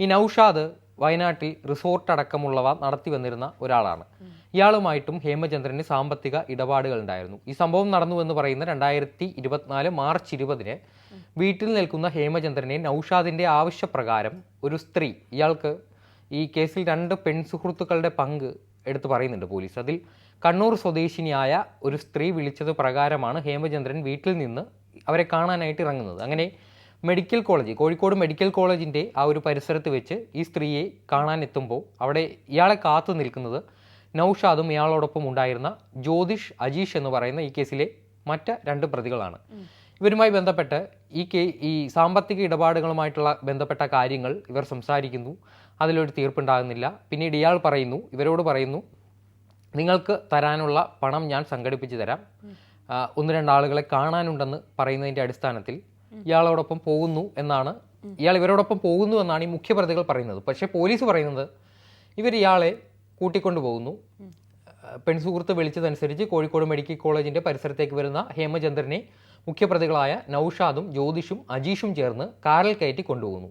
ഈ നൌഷാദ് വയനാട്ടിൽ റിസോർട്ട് അടക്കമുള്ളവ നടത്തി വന്നിരുന്ന ഒരാളാണ്. ഇയാളുമായിട്ടും ഹേമചന്ദ്രന് സാമ്പത്തിക ഇടപാടുകൾ ഉണ്ടായിരുന്നു ഈ സംഭവം നടന്നു എന്ന് പറയുന്ന രണ്ടായിരത്തി ഇരുപത്തിനാല് മാർച്ച് ഇരുപതിന് വീട്ടിൽ നിൽക്കുന്ന ഹേമചന്ദ്രനെ നൌഷാദിന്റെ ആവശ്യപ്രകാരം ഒരു സ്ത്രീ ഇയാൾക്ക് ഈ കേസിൽ രണ്ട് പെൺസുഹൃത്തുക്കളുടെ പങ്ക് എടുത്തു പറയുന്നുണ്ട് പോലീസ്. അതിൽ കണ്ണൂർ സ്വദേശിനിയായ ഒരു സ്ത്രീ വിളിച്ചത് പ്രകാരമാണ് ഹേമചന്ദ്രൻ വീട്ടിൽ നിന്ന് അവരെ കാണാനായിട്ട് ഇറങ്ങുന്നത്. അങ്ങനെ മെഡിക്കൽ കോളേജ് കോഴിക്കോട് മെഡിക്കൽ കോളേജിന്റെ ആ ഒരു പരിസരത്ത് വെച്ച് ഈ സ്ത്രീയെ കാണാനെത്തുമ്പോൾ അവിടെ ഇയാളെ കാത്തു നിൽക്കുന്നത് നൌഷാദും ഇയാളോടൊപ്പം ഉണ്ടായിരുന്ന ജ്യോതിഷ് അജീഷ് എന്ന് പറയുന്ന ഈ കേസിലെ മറ്റ് രണ്ട് പ്രതികളാണ്. ഇവരുമായി ബന്ധപ്പെട്ട് ഈ കേ ഈ സാമ്പത്തിക ഇടപാടുകളുമായിട്ടുള്ള ബന്ധപ്പെട്ട കാര്യങ്ങൾ ഇവർ സംസാരിക്കുന്നു. അതിലൊരു തീർപ്പുണ്ടാകുന്നില്ല. പിന്നീട് ഇയാൾ പറയുന്നു ഇവരോട് പറയുന്നു നിങ്ങൾക്ക് തരാനുള്ള പണം ഞാൻ സംഘടിപ്പിച്ച് തരാം. ഒന്ന് ഒന്ന് രണ്ടാളുകളെ കാണാനുണ്ടെന്ന് പറയുന്നതിന്റെ അടിസ്ഥാനത്തിൽ ഇയാളോടൊപ്പം പോകുന്നു എന്നാണ്. ഇയാൾ ഇവരോടൊപ്പം പോകുന്നു എന്നാണ് ഈ മുഖ്യപ്രതികൾ പറയുന്നത്. പക്ഷേ പോലീസ് പറയുന്നത് ഇവർ ഇയാളെ കൂട്ടിക്കൊണ്ടു പോകുന്നു. പെൺസുഹൃത്ത് വിളിച്ചതനുസരിച്ച് കോഴിക്കോട് മെഡിക്കൽ കോളേജിന്റെ പരിസരത്തേക്ക് വരുന്ന ഹേമചന്ദ്രനെ മുഖ്യപ്രതികളായ നൌഷാദും ജ്യോതിഷും അജീഷും ചേർന്ന് കാറിൽ കയറ്റി കൊണ്ടുപോകുന്നു.